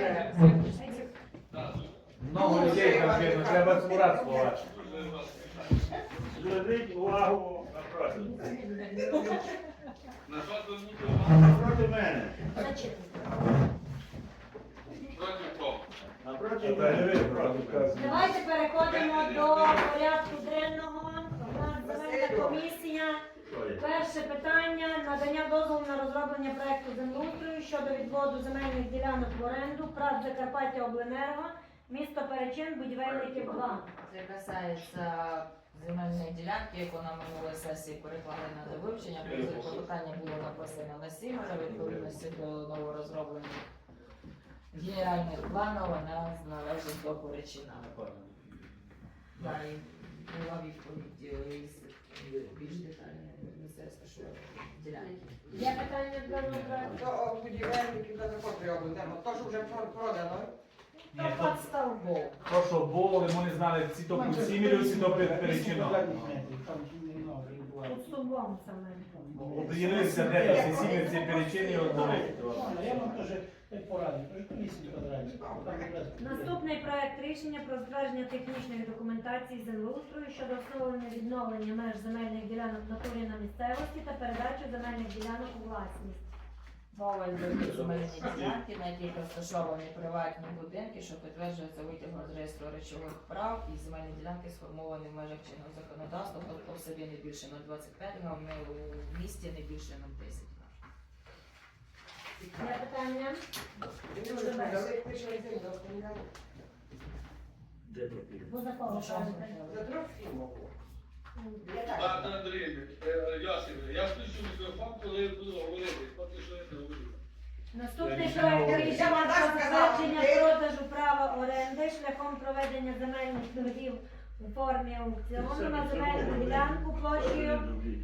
вже. Много людей ну треба збирати слова. Зверніть увагу напроти. Мене. проти кого? Напроти мене. Давайте переходимо до порядку денного. У нас комісія. Перше питання надання дозволу на розроблення проекту землеустрою щодо відводу земельних ділянок в оренду, ПРАТ Закарпаття Обленерго, місто Перечин, будівельників 2. Це касається земельної ділянки, яку на минулій сесії переклали на вивчення. Питання було написано на сім, але відповідності до новорозроблених генеральних планів вона належить до Поречина. Далі була відповідь е, більш детальної міністерства, що ділянки. Є питання до проекту? То будівельників до захоплює облдемо. То, що вже про- продано. Ні, Хто то, підставбов? то, що було, ми не знали, ці то під Сімірю, ці то під перечином. Тут стовбом саме. Поділилися, де то всі Сімір, ці перечині, от дали. Я вам теж Ну, Наступний проект рішення про затвердження технічної документації землеустрою щодо встановлення відновлення меж земельних ділянок натурі на місцевості та передачу земельних ділянок у власність. Мова йде земельні ділянки, на яких розташовані приватні будинки, що підтверджується витягом з реєстру речових прав і земельні ділянки сформовані в межах чинного законодавства, тобто в селі не більше на 25 грам, в місті не більше на 10. Не питання? Наступний проект рішення про продажу права оренди шляхом проведення земельних торгів у формі аукціону на земельну ділянку площею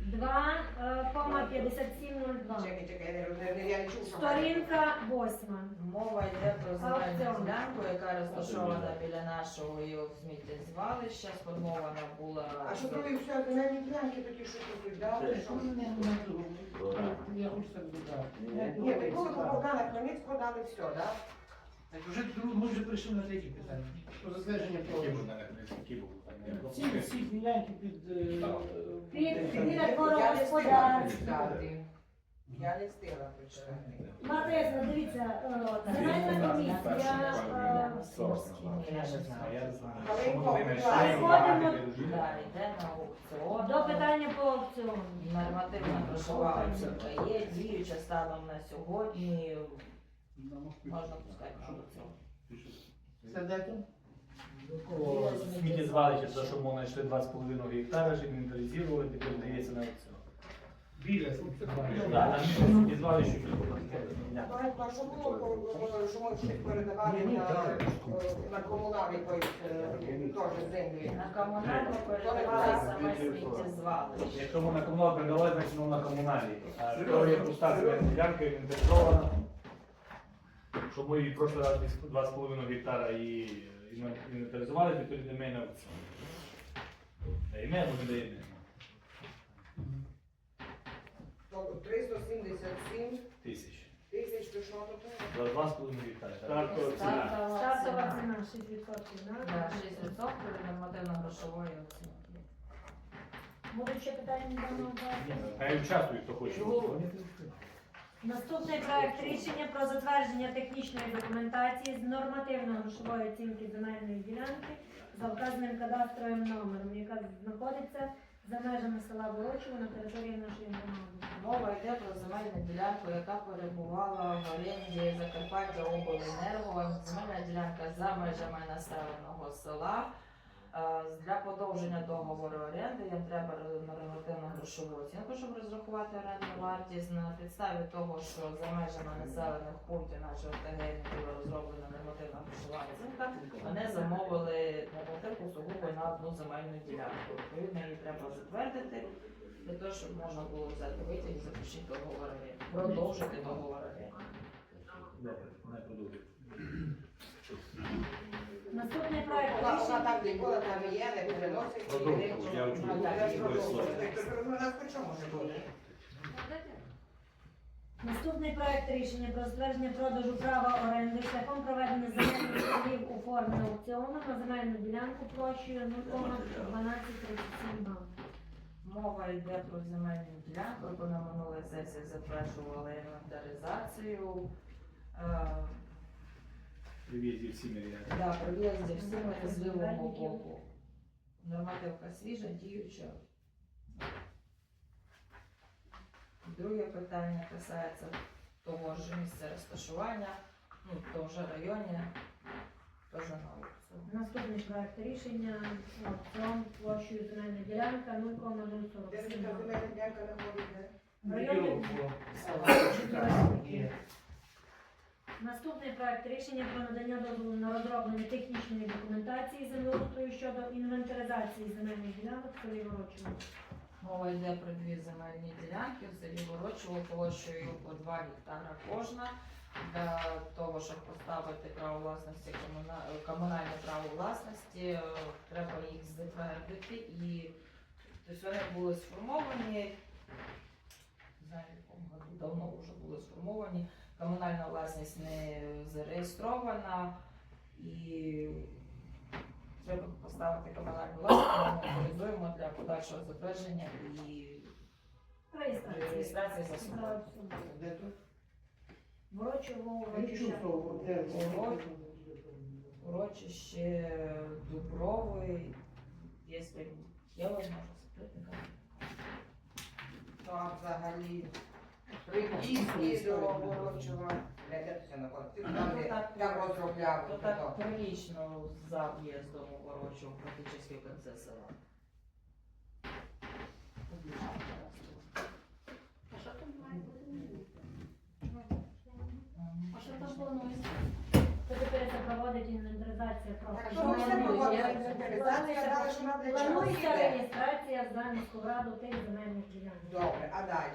2,5702. Чекай, чекай, я не- не- я не чув, що Сторінка 8. Мова йде про земельну Аукціон. ділянку, яка розташована біля нашого його сміттєзвалища, сформована була. А що коли все земельні ділянки такі, що тут дали? що? Я хочу так додати. Ні, ти коли до Богдана Хмельницького дали все, так? Так вже друг- ми вже прийшли на третє питання. Про затвердження продажу. Ці всі ділянки під... е, Під- під- Я не встигла прочитати. Матеса, дивіться, е, земельна комісія. е, Далі йде на аукціон. До питання по аукціону. Нормативна грошова оцінка є, діюча станом на сьогодні, можна пускати то? Сміттєзвалище, за що ми знайшли 2,5 гектара, щоб інвентаризували, тепер дається на аукціон. Біля Ну, сміттєзвалища. там сміттєзвалище. Що було, що ми передавали на, е, на комунал е, теж землі. На комунальну передавали саме сміттєзвалище. Якщо ми на комунал передавали, значить на комуналі. А то є пуста земельна ділянка, інвентаризована. Що ми її прошлий раз 2,5 гектара і інвентаризували, тепер йдемо на аукціон. Та ім'я буде даємо. То 377 Тисяч. тисяч, то що тут? За 2,5 гектара. Стартова ціна. Стартова Стартова ціна. ціна 6%. Да, да? 6% від нормативно-грошової оцінки. Будуть ще питання даного проекту? Хай участвують, хто хоче. Наступний проект рішення про затвердження технічної документації з нормативно-грошової оцінки земельної ділянки за вказаним кадастровим номером, яка знаходиться за межами села Волочево на території нашої громади. Мова йде про земельну ділянку, яка перебувала в оренді Закарпаття обленерго. Земельна ділянка за межами населеного села. Е, Для подовження договору оренди їм треба нормативну грошову оцінку, щоб розрахувати орендну вартість. На підставі того, що за межами населених пунктів нашого ТГ не була розроблена нормативна грошова оцінка, вони замовили нормативку сугубо на одну земельну ділянку. Відповідно, її треба затвердити для того, щоб можна було взяти витяг і заключити договор оренди, продовжити договор оренди. Добре, не продовжуй. Наступний проект Вона, вона рішення. так ніколи там є, не переносить. Продовжуй, я по чому може бути? Наступний проект рішення про затвердження продажу права оренди шляхом проведення земельних торгів у формі аукціону на земельну ділянку площею 0,1237 га. Мова йде про земельну ділянку, яку на минулій сесії затверджували інвентаризацію. Е, Привізі всі міряють. Да, при в'їзді з лівого боку. Нормативка свіжа, діюча. Друге питання касається того ж місця розташування, ну, в тому ж районі, теж на вулицю. Наступний проект рішення аукціон площею земельна ділянка Де 0,047 така земельна ділянка знаходиться? В районі. Наступний проект рішення про надання дозволу на розроблення технічної документації землеустрою щодо інвентаризації земельних ділянок в селі Ворочино. Мова йде про дві земельні ділянки в селі Ворочево площею по 2 гектара кожна. Для того, щоб поставити право власності, комуна- комунальне право власності, е, треба їх затвердити і тобто вони були сформовані, знаю, в якому году, давно вже були сформовані. Комунальна власність не зареєстрована і треба поставити комунальну власність, ми авторизуємо для подальшого затвердження і реєстрації засобів. Де тут? Ворочиво, Я чув, що де Ого. урочище Дубровий, якщо я вас можу закрити. Там взагалі при в'їзді до Ворочева. Де де це знаходиться? Там, де- там розробляли. То так прилично за в'їздом у Ворочу, практично в села. А що там планується? Це тепер це проводить інвентаризація Так просто. що ми все проводимо інвентаризацію, а далі ж вона для чого Планується реєстрація за міську раду тих земельних ділянок. Добре, а далі?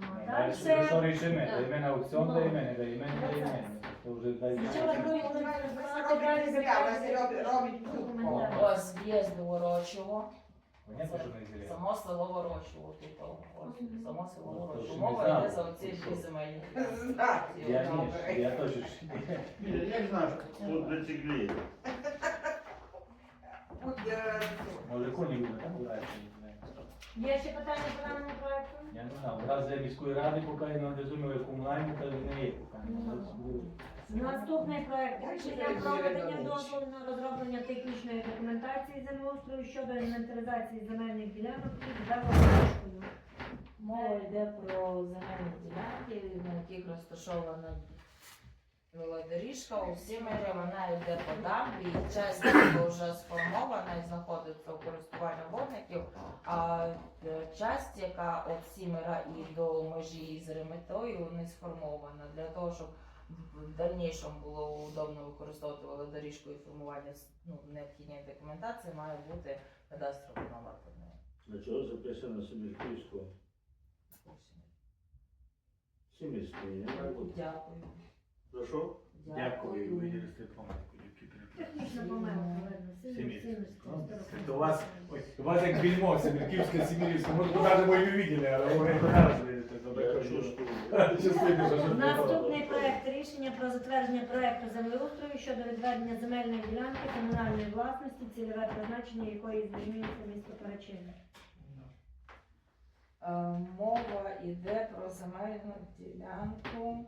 Ну, а Далі далі що рішимо? Да. Дай мене аукціон, дай мене, дай мене, дай мене. То вже дай Спочатку мене. будуть інвентаризувати далі Робить- робить тут. Не зря. Само село Ворочово тут. о, ось, Само село Ну, то Ворочово. ж Мова йде за оці дві земельні. Знаю. Я ні, я теж. Я знаю, що тут бициклі. Тут, е, Може коні буде, так? Є ще питання по даному проекту? Я не знаю, раз для міської ради, поки я не розумію, комунальну, то не є. Наступний проект рішення Бачите, про надання дозволу на розроблення технічної документації землеустрою щодо інвентаризації земельних ділянок під Белорусською. Мова йде про земельні ділянки, на яких розташована велодоріжка. У Сімері вона йде по дамбі, і часть вже сформована і знаходиться у користуванні водників, а е, часть, яка від Сімера і до межі з Реметою, не сформована. Для того, щоб в дальнішому було удобно використовувати велодоріжку і формування ну, необхідної документації, має бути кадастровий номер під нею. Для чого записано має бути. Дякую. За що? Дякую, пам'ятку, які Технічна помилка. Сім'ївського То у вас, ой, у вас як більмо, Семірківське, Сімірівське, може, навіть ми не виділи, але ви не. Що Наступний проект рішення про затвердження проекту землеустрою щодо відведення земельної ділянки комунальної власності, цільове призначення якої змінюється місто Перечини. Е, Мова йде про земельну ділянку.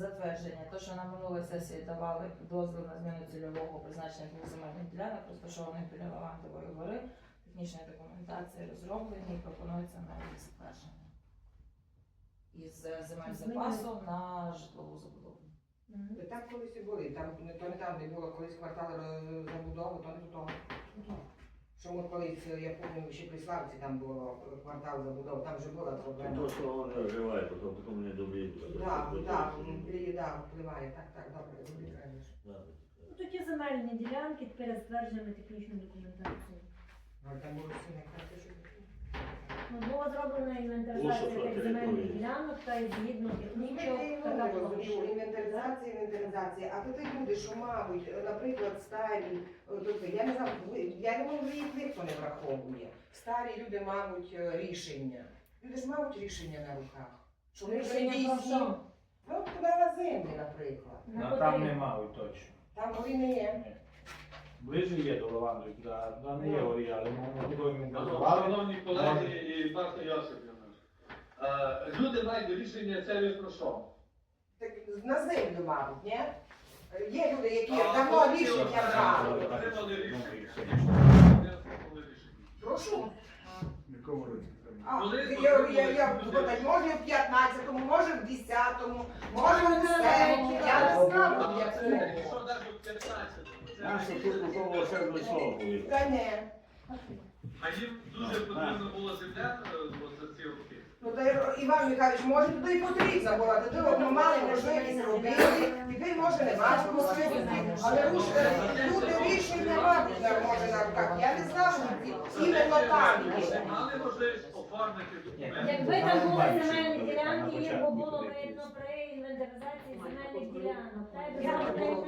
Затвердження. То, що на минулій сесії давали дозвіл на зміну цільового призначення двох земельних ділянок, розташованих біля Лавандової гори. Технічні документації розроблені і пропонується на їх затвердження. Із е, земель запасу на житлову забудову. Та Там колись і були, там не то не там, де було колись квартал е, забудови, то не до того. Що от колись, е, я пам'ятаю, ще при Славці там було е, квартал забудов, там вже була проблема. То, що воно не то потім не добрі. Так, так, да, впливає, так, так, добре, добре, конечно. Ну, є земельні ділянки, тепер затверджуємо технічну документацію. Ну, там було все не краще, що Була зроблена інвентаризація тих земельних ділянок та і згідно така площа. інвентаризація, інвентаризація. А тут люди, що мабуть, наприклад, старі, е, тобто я не знаю, ви- я не можу їх ніхто не враховує. Старі люди, мабуть, е, рішення. Люди ж мають рішення на руках. Що вони вже Рішення про дійсні. що? Ну, на землі, наприклад. На Ну, там котрі? нема точно. Там вони не є. Ні. Ближче є до Лаванди, туди, туди не є горі, але ми будемо Ну, будували. Шановні колеги і Марта Йосипівна, е, люди мають рішення це ви про що? Так на землю, мабуть, ні? Є люди, які А, давно ну, рішення ну, брали. Отримали Ну, рішення. Не рішення. Прошу. А, Коли я, я, я, люди- може в 15-му, може в 10-му, може в Ну, 7-му, я не знаю, А, якому. Якщо навіть в 15 Нащо тут такого ще висовує? Та не. а їм дуже потрібно було земля е, за ці роки. Ну, та Іван Михайлович, може туди і потрібно було, тоді ми мали можливість робити, тепер може немає можливості, але е, люди рішення мабуть не може на руках. Я не знаю, що іменно там є. Мали можливість оформити документи. Якби там були земельні ділянки, їх би було видно при інвентаризації земельних ділянок. Та й Я була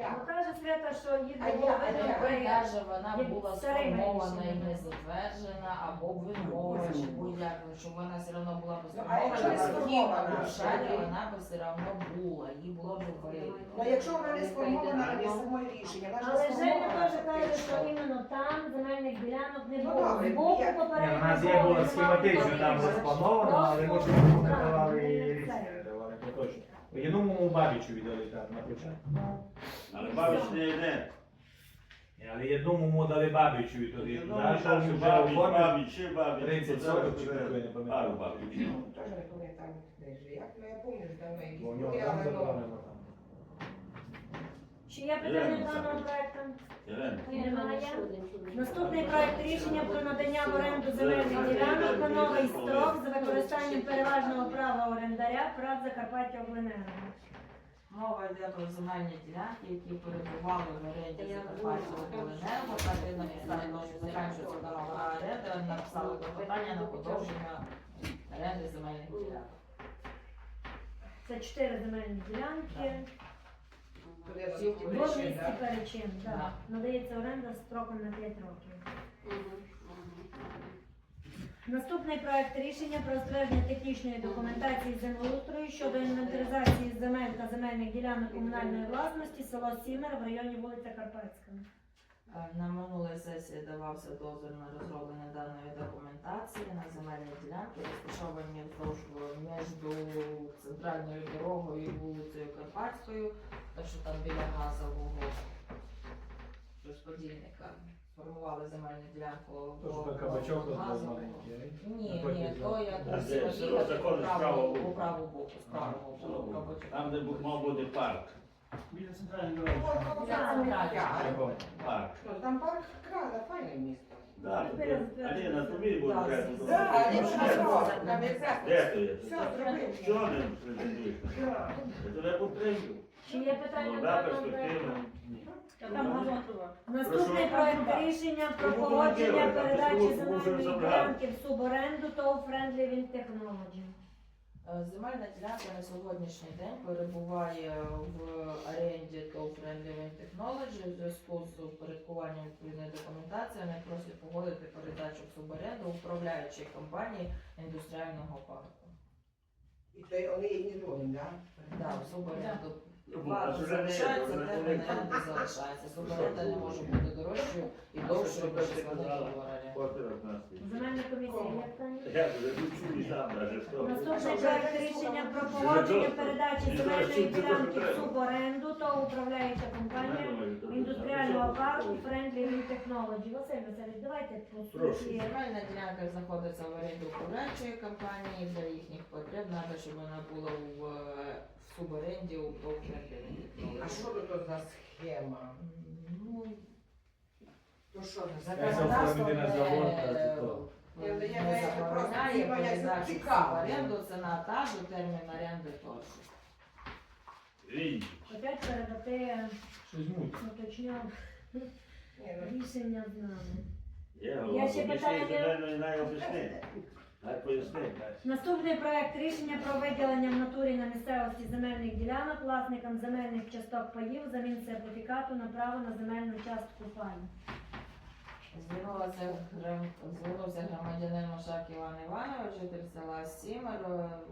Ну каже Свята, що було видно при каже, вона як була сформована і не затверджена, або відмовлена, чи будь-як, щоб вона все одно була Ну, а якщо не сформована, сформована, в Рушані вона б все одно була, їй було б видно. Ну якщо вона не сформована, не самої рішення, вона Але не Женя сформована. теж каже, що іменно там земельних ділянок не Ну, було. добре, Збоку я- Ні, у нас є було схематично, там розплановано, але ми ж не давали рішення, давали то точно. В Єдиному Бабічу віддали так на початку. Але бабіч не йде. Але одному дали Бабічу і тоді. Ну, бабіч, бабіч, оформив. бабич, 30 соток чи такої, не пам'ятаю. Пару бабіч. Ну, Теж не пам'ятаю, де ж як, ну я пам'ятаю, там якісь Бо у нього були, там але ну, заборонено там. Чи є питання до даного проекту? Немає. Наступний проект рішення про надання в оренду земельних ділянок на новий строк з використанням переважного права орендаря прав Закарпаття Обленерго. Мова йде про земельні ділянки, які перебували в оренді Закарпатського обленерго, так і на підставі того, що закінчується договора оренди, вони написали клопотання на подовження оренди земельних ділянок. Це чотири земельні ділянки. Туди Всі всі В місті да? перечин. Да. так. Надається оренда строком на 5 років. Наступний проект рішення про ствердження технічної документації землеустрою щодо інвентаризації земель та земельних ділянок комунальної власності село Сімер в районі вулиця Карпатська. Е, На минулій сесії давався дозвіл на розроблення даної документації на земельні ділянки, розташовані вздовж між центральною дорогою і вулицею Карпатською, так що там біля газового розподільника сформували земельну ділянку маленький, а? Ні, ні, то як А красиво їхати по з правого правому, боку. з правого боку. Там, де мав бути парк. Біля центральної дороги. Ну, там? Парк. Ну, крада, файне місто. Аліна, тобі буде треба. Де? що, є? все зробив. Не? Я тебе підтримую. Чи є питання Ну, да, перспективно. Ні. Наступний проект рішення про Тому погодження там передачі письмово можемо земельної забрати. ділянки в суборенду та у Friendly Wind Technology. Е, Земельна ділянка на сьогоднішній день перебуває в оренді ТОВ Friendly Technology. У зв'язку з упорядкуванням відповідної документації вони просять погодити передачу в суборенду управляючій компанії індустріального парку. І й вони є другим, так? Да, в суборенду Ну, є, залишається, термін оренди залишається. Суборенда не може бути дорожчою і довшою, нас. Земельна комісія? Я вже що. Наступний проект рішення про погодження передачі земельної ділянки в суборенду та управляюча компанія індустріального парку Friendly Wind Technology. Василь Васильович, давайте по Прошу. суті. Земельна ділянка знаходиться в оренді управляючої компанії для їхніх потреб. Треба, щоб вона була в, е, в суборенді у А що тут за схема? Ну, То що за Це законодавство оформити на завод, то? Я- я- я просто я передачу в цікаво. ціна та ж, термін оренди тощо. Опять передати Щось муть. уточняв Ні, ну, рішення з нами. Є ще питання? Наступний проект рішення про виділення в натурі на місцевості земельних ділянок власникам земельних часток паїв замін сертифікату на право на земельну частку паю. Звернулася грам- звернувся громадянин Машак Іван Іванович, житель села Сімер,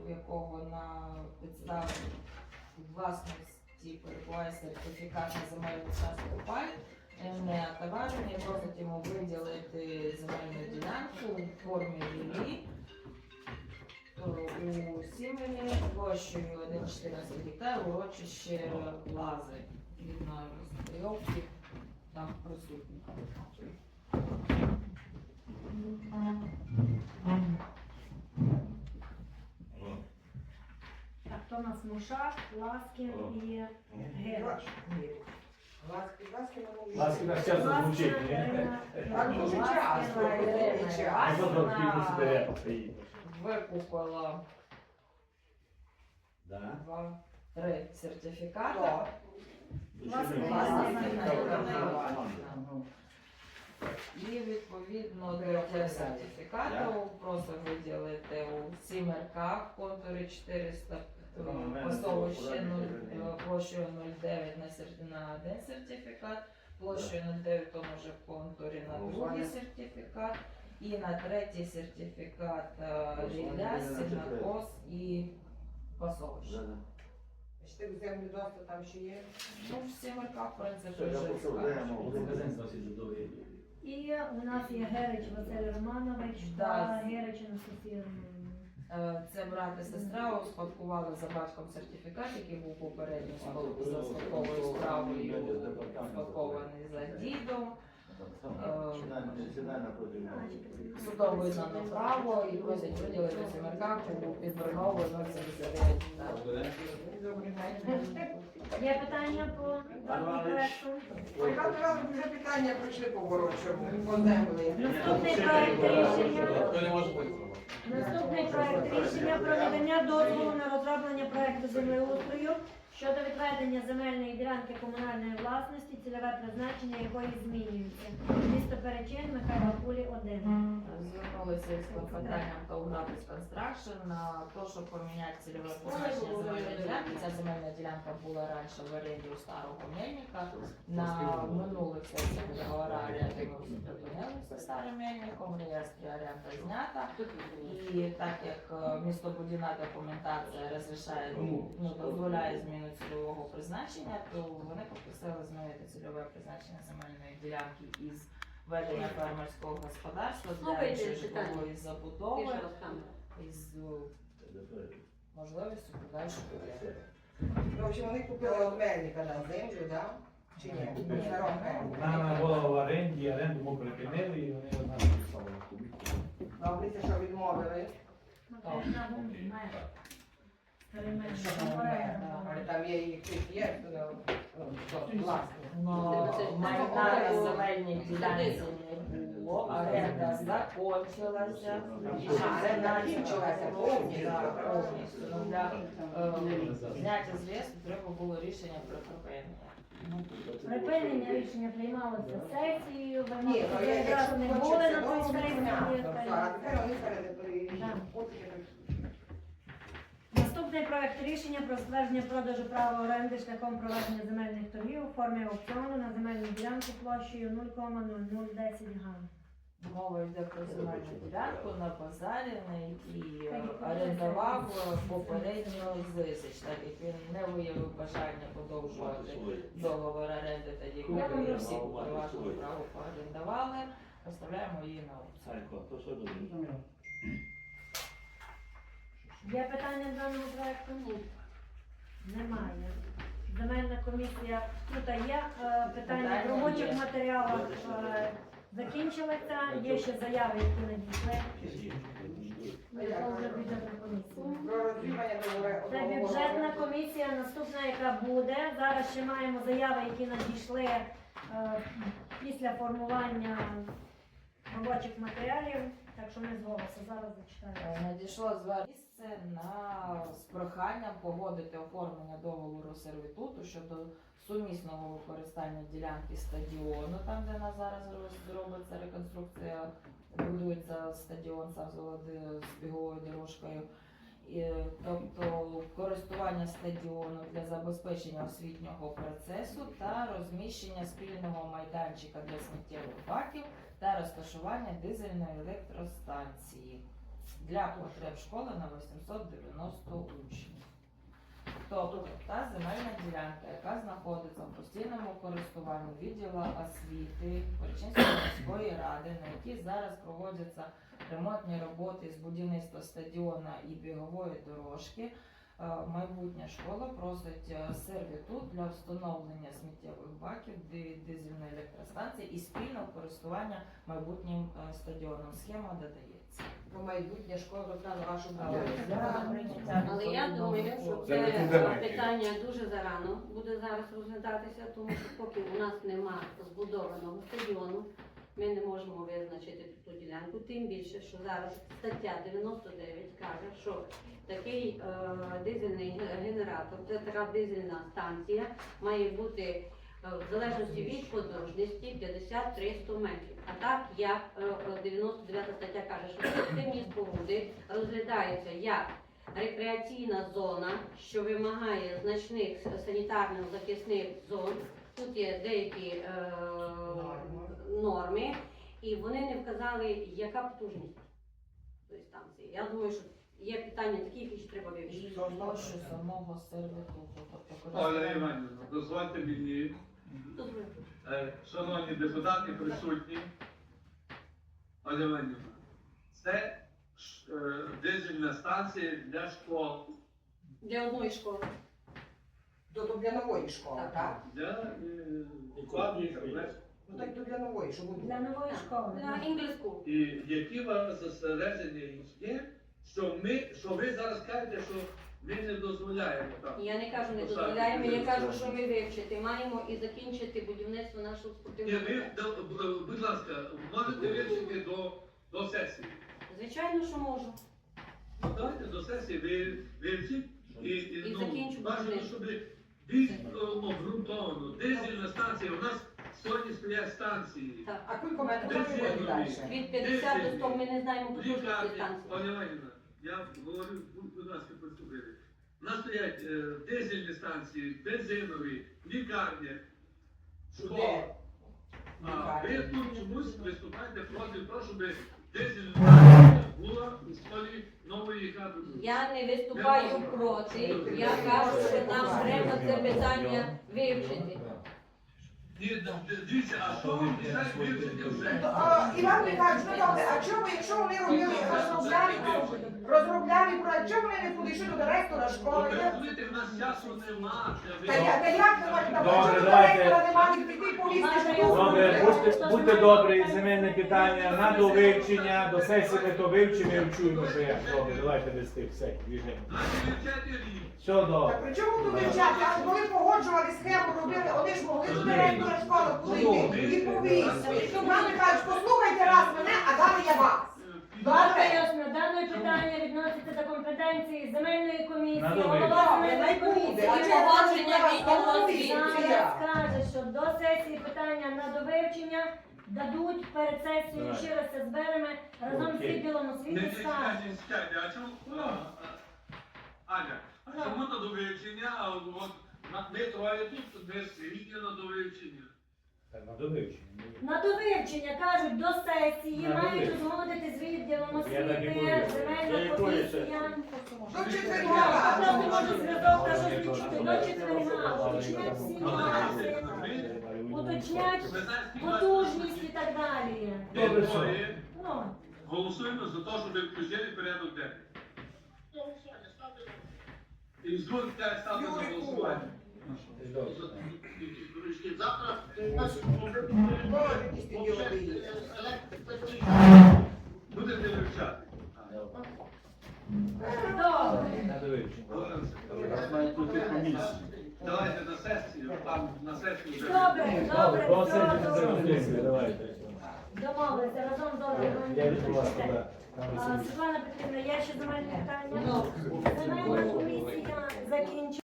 у якого на підставі власності перебуває сертифікат на земельну частку пай. Не товарений, просить йому виділити земельну ділянку у формі е, у Сімері площею 1,14 гектар, урочище Лази. Відно стрілки там присутні. Так, хто у нас Мушак, Ласкін і Герач. Ласки, ласки, ми Ласки на час звучить, ні? Так дуже викупила Да? два, три сертифікати. Власне, І відповідно до цього сертифікату просить виділити у сімерках в контурі 400 е, пасовище 0, е, площею 0,9 на, на один сертифікат, площею 0,9 тому вже в контурі на другий сертифікат. І на третій сертифікат е, рілля, сінокос і пасовище. Да-да. Чотири землі доста там ще є. Ну, в сімерках, в принципі, вже І у нас є Герич Василь Романович Да. та Герич Анастасія Романівна. Е, Це брат і сестра успадкували за батьком сертифікат, який був попередньо спадковою справою успадкований за дідом. Нього. Судом визнано право і просять виділити сімеркаку під Берновою 079 Є питання по проекту? Вже питання прийшли по ворочому, по землі. Наступний проект рішення. Наступний проект рішення про надання дозволу на розроблення проекту землеустрою щодо відведення земельної ділянки комунальної власності, цільове призначення якої змінюється. Місто Перечин, Михайло Кулі, 1. Звернулися із клопотанням Калградис Construction на те, щоб поміняти цільове призначення земельної ділянки. Ця земельна ділянка була раніше в оренді у старого мельника. На минулих сесіях договора оренди ми всі припинилися старим мельником, реєстрі оренда знята. І так як е, містобудівна документація розрішає, ну, дозволяє зміну цільового призначення, то вони попросили змінити цільове призначення земельної ділянки із ведення фермерського господарства для Слухайте, житлової забудови із е, можливістю подальшого оренди. В общем, вони купили у мельника на землю, да? Чи ні? На. Вона була в оренді, оренду ми припинили і вони нас підписали. Добре, це що відмовили. Але там є якісь є, ну, ну, власне. Но майна на земельній ділянці не було, оренда закончилася. Це Закінчилася повністю. Ну, Для е, зняття з лісу треба було рішення про припинення. Припинення рішення приймалося сесією, ну, якщо не були на ну, той ну, сесії. понятно, та й- все, А тепер вони перед Да. потім Наступний проект рішення про ствердження продажу права оренди шляхом проведення земельних торгів у формі аукціону на земельну ділянку площею 0,0010 га. Мова йде про земельну ділянку на базарі, на якій е, орендував попередньо Зисич, так як він не виявив бажання подовжувати договор оренди, тоді Я коли вам всі переважно право поорендували, поставляємо її на аукціон. Санько, то що думаєш? Є питання до даного проекту? Немає. Земельна комісія тут є е, питання в робочих матеріалах е, закінчилися. Є ще заяви, які надійшли. Це вже комісія. Це бюджетна комісія, наступна, яка буде. Зараз ще маємо заяви, які надійшли е, після формування робочих матеріалів. Так що не з голосу, зараз зачитаю. Е, Надійшло звернення місце на з проханням погодити оформлення договору сервітуту щодо сумісного використання ділянки стадіону, там де на зараз робиться реконструкція, будується стадіон сам з з біговою дорожкою. Тобто користування стадіону для забезпечення освітнього процесу та розміщення спільного майданчика для сміттєвих баків та розташування дизельної електростанції для потреб школи на 890 учнів. Тобто та земельна ділянка, яка знаходиться в постійному користуванні відділу освіти Перечинської міської ради, на якій зараз проводяться ремонтні роботи з будівництва стадіона і бігової дорожки. Е, Майбутня школа просить е, сервітут для встановлення сміттєвих баків дизельної електростанції і спільного користування майбутнім е, стадіоном. Схема додається. Про майбутнє школи розказала вашу Але я думаю, що Це питання дуже зарано буде зараз розглядатися, тому що поки у нас нема збудованого стадіону, ми не можемо визначити ту ділянку. Тим більше, що зараз стаття 99 каже, такий е, дизельний генератор, це така дизельна станція, має бути е, в залежності від потужності 50-300 метрів. А так як е, е, 99 стаття каже, що спортивні споруди розглядаються як рекреаційна зона, що вимагає значних санітарних захисних зон. Тут є деякі е, норми, і вони не вказали, яка потужність станції. Я думаю, що є питання такі, які ще треба вивчити. самого Оля користування- Іванівна, дозвольте мені, Добре. е, шановні депутати присутні, Оля Іванівна, це ш- е, дизельна станція для школ, Для одної школи. То, то для нової школи, Так. так? для е, кладів, Ну так для нової, що. Для нової школи. На English School. І які у вас застереження є, що ми, що ви зараз кажете, що ми не дозволяємо так. Я не кажу, не дозволяємо, я кажу, що ми вивчити маємо і закінчити будівництво нашого Ні, спортивного. ви, будь ласка, можете вивчити до, до сесії. Звичайно, що можу. Ну, Давайте до сесії ви вивчіть і, і, І ну, закінчимо бажано, щоб більш е, обґрунтовано. Дизельна станція, у нас сьогодні стоять станції. Так. А кілька метрів далі. Від 50 до 100 ми не знаємо потужності Лікарні, станції. пані Іванівна, я говорю, будь, будь ласка, послухайте. У нас стоять е, дизельні станції, бензинові, лікарні, школа. А ви тут чомусь виступаєте проти того, щоб дизельна станція була у школі нової хати. Я не виступаю проти, я кажу, що нам треба це питання вивчити. Дивіться, а що ви? Іван Михайлович, ну добре, а чому, якщо вони робили, розробляли, розробляли проект, чому вони не підійшли до директора школи? Я- в нас часу нема. Та ви- я- та як? Добре, Чому до давайте. директора не мають прийти і повісти штуку? Добре, будьте, будьте добрі, земельне питання на довивчення, до сесії ми то вивчимо і вчуємо, що як. Добре, давайте всіх движень. Наші. Все Так добре. при чому тут вивчати? А коли погоджували схему, робили, вони ж могли до школи підійти і повісти. Іван Михайлович, послухайте раз мене, а далі я вас. Варто ясно, дане питання відноситься до компетенції земельної комісії, голова земельної комісії. І погодження відділу освіти. Зараз скаже, що до сесії питання на довивчення дадуть перед сесією ще раз це зберемо. Разом з відділом освіти а, Аня, чому на довивчення, а от ми троє тут, ми сиділи на довивчення. На довивчення. На довивчення кажуть до сесії, На мають довивчення. узгодити з відділом Я так і освіти, говорю. земельна Якої комісія. До Я четверга. просто можу зв'язок та включити. до четверга, уточнять всі нюанси, уточнять Ви знаєте, потужність і так далі. Ми Добре, троє? Ну, голосуємо за те, щоб включили порядок денний. І зводите ставте на голосування. Завтра Будете вивчати. добре. Давайте на сесію, там на сесію вже. Добре, добре, добре. Домовилися разом з Світлана Петрівна, я ще до мене питання? Земельна комісія закінчила.